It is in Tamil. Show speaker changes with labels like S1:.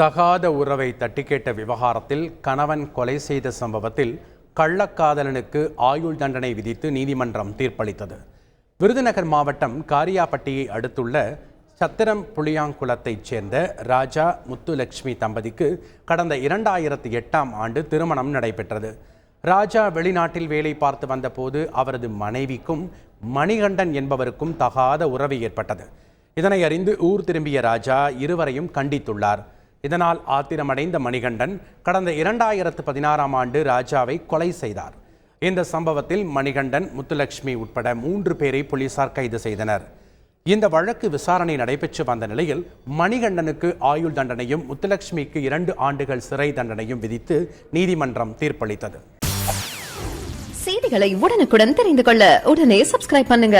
S1: தகாத உறவை தட்டிக்கேட்ட விவகாரத்தில் கணவன் கொலை செய்த சம்பவத்தில் கள்ளக்காதலனுக்கு ஆயுள் தண்டனை விதித்து நீதிமன்றம் தீர்ப்பளித்தது. விருதுநகர் மாவட்டம் காரியாபட்டியை அடுத்துள்ள சத்திரம் புளியாங்குளத்தைச் சேர்ந்த ராஜா முத்துலட்சுமி தம்பதிக்கு கடந்த இரண்டாயிரத்தி எட்டாம் ஆண்டு திருமணம் நடைபெற்றது. ராஜா வெளிநாட்டில் வேலை பார்த்து வந்தபோது அவரது மனைவிக்கும் மணிகண்டன் என்பவருக்கும் தகாத உறவு ஏற்பட்டது. இதனை அறிந்து ஊர் திரும்பிய ராஜா இருவரையும் கண்டித்துள்ளார். இதனால் ஆத்திரமடைந்த மணிகண்டன் கடந்த இரண்டாயிரத்து பதினாறாம் ஆண்டு ராஜாவை கொலை செய்தார். இந்த சம்பவத்தில் மணிகண்டன் முத்துலட்சுமி உட்பட மூன்று பேரை போலீசார் கைது செய்தனர். இந்த வழக்கு விசாரணை நடைபெற்று வந்த நிலையில் மணிகண்டனுக்கு ஆயுள் தண்டனையும் முத்துலட்சுமிக்கு இரண்டு ஆண்டுகள் சிறை தண்டனையும் விதித்து நீதிமன்றம் தீர்ப்பளித்தது.
S2: செய்திகளை உடனுக்குடன் தெரிந்து கொள்ள உடனே சப்ஸ்கிரைப் பண்ணுங்க.